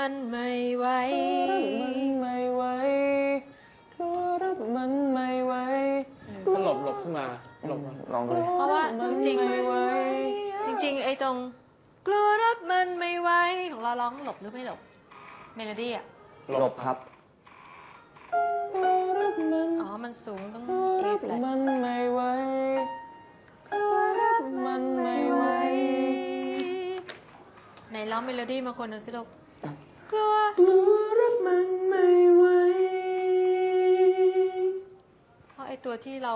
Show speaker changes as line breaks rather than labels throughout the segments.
รับมันไม่ไหว
ไม่ไหวกลัวรับมันไม่ไหว
ก็หลบหลบขึ้นมาหลบมา
ลองดูเลย
เพราะว่าจริง
ไม่ไหว
ๆจริง ๆ ไอ้ตรงกลัวรับมันไม่ไหวของเราร้องหลบหรือไม่หลบเมโลดี้อะ
หลบครับ
อ๋อ มันสูงต้อง
กลัว
เอ
รับ
ฟแหละ
มันไม่ไหวกลัวรับมันไม่ไหว
ไหนร้องเมโลดี้มาคนหนึ่งสิลูก กลัว
กลัวรับมันไม่ไหว
เพราะไอ้ตัวที่เรา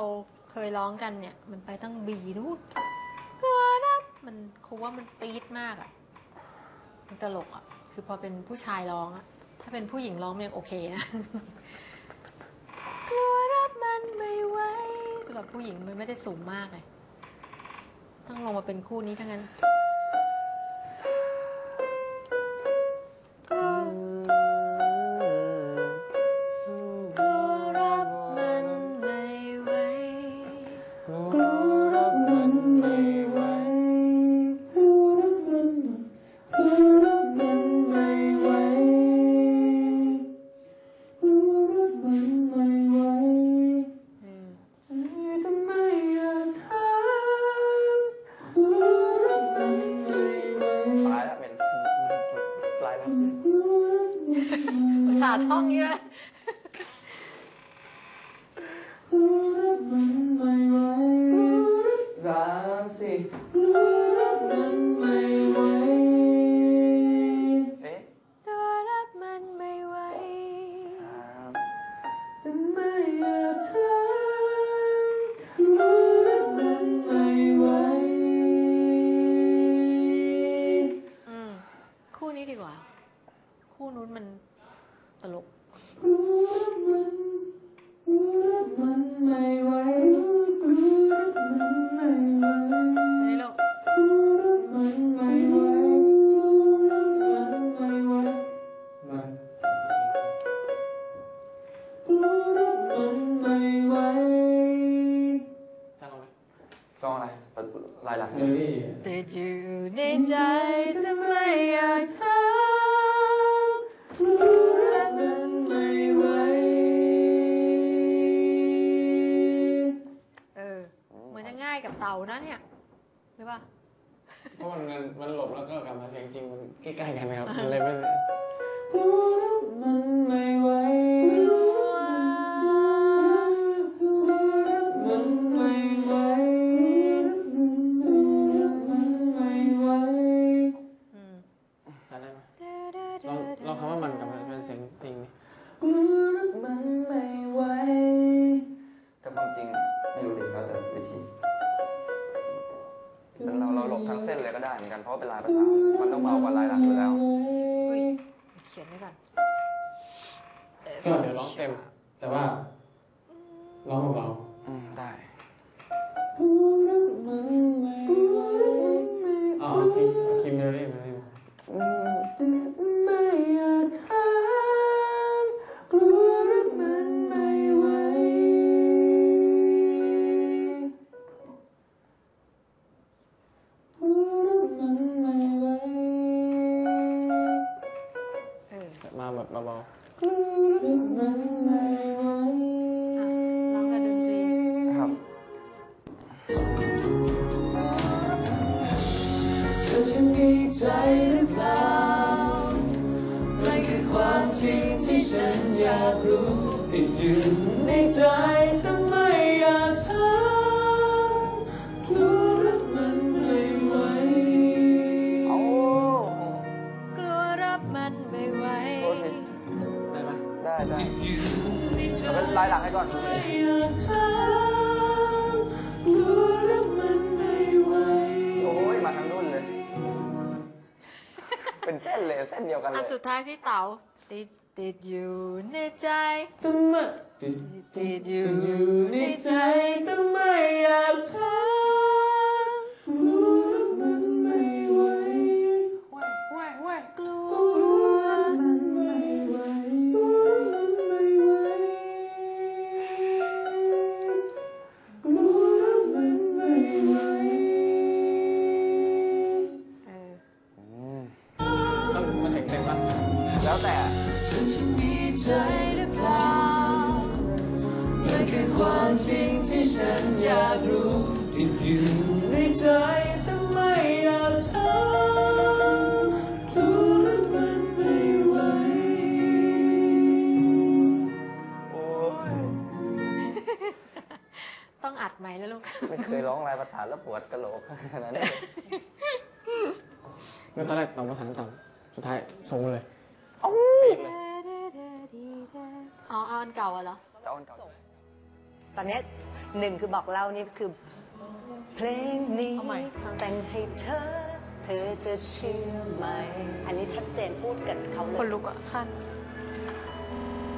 เคยร้องกันเนี่ย มันไปตั้งบีนู่นกลัวรับมันครูว่ามันปี๊ดมากอะ มันตลกอะ คือพอเป็นผู้ชายร้องอะ ถ้าเป็นผู้หญิงร้องมันยังโอเคนะ กลัวรับมันไม่ไหวสำหรับผู้หญิงมันไม่ได้สูงมากเลยต้องลงมาเป็นคู่นี้ทั้งนั้น อุ
ตา
ท่องเยอะ
สามสี่ อยู่
ในใจแต่ไม่อยากถามกลัวรับมันไม่ไหวเออเหมือนจะง่ายกับเต่านะเนี่ยหรือเปล่า
เพราะมันมันมันหลบแล้วก็กลับมาเสียงจริงมันใกล้ๆกันนะครับมันเลยไม่
กลัวรับมันไม่ไหว
ว่า
เป็น
ลายประสานมันต้องเบากว่าลายหลักอยู่แล้ว
อุ้ยเขียนไว้ก่อน
ก็เดี๋ยวร้องเต็ม แต่ว่าร้องเบา
อื หรื
อ
เป
ล่านั่นคือความจริงที่ฉันอยากรู้ติดอยู่ในใจทำไมอยากถามกลัวรักมันไม่ไหว
กลัวรับมันไม่ไหว
ได้ไหม
ได้ได้เอาเป็นลายหลังให้ก่อนโเป็นเส้นเลยเส้นเดียวกันเล
อัน
ย
สุดท้ายที่เต๋าติดติดอยู่ในใจ
ทำไม
ติดอยู่ในใจ
แล้วแต่
เธอจะมีใจหรือเปล่านั่นคือความจริงที่ฉันอยากรู้ติดอยู่ในใจทำไมอยากถามรู้แล้วมันไม่ไหว
โอ้ย
ต้องอัดไหมแล้วลูก
ไม่เคยร้องลายประธานแล้วปวดกระโหลกขนาดนั้น
เมื่อตอนแรกต่ำภาษามต่ำสุดท้ายสูงเลย
เอ้า
อ๋อเอาอันเก่าอะเหรอ
เจ้าอันเก่า
ตอนเนี้ยหนึ่งคือบอกเล่านี่คือ เพลงนี้
เอาใหม่
แต่งให้เธอ เธอจะเชื่อไหม อันนี้ชัดเจนพูดกับเขาเล
คน
ย
ลุกอะขั้น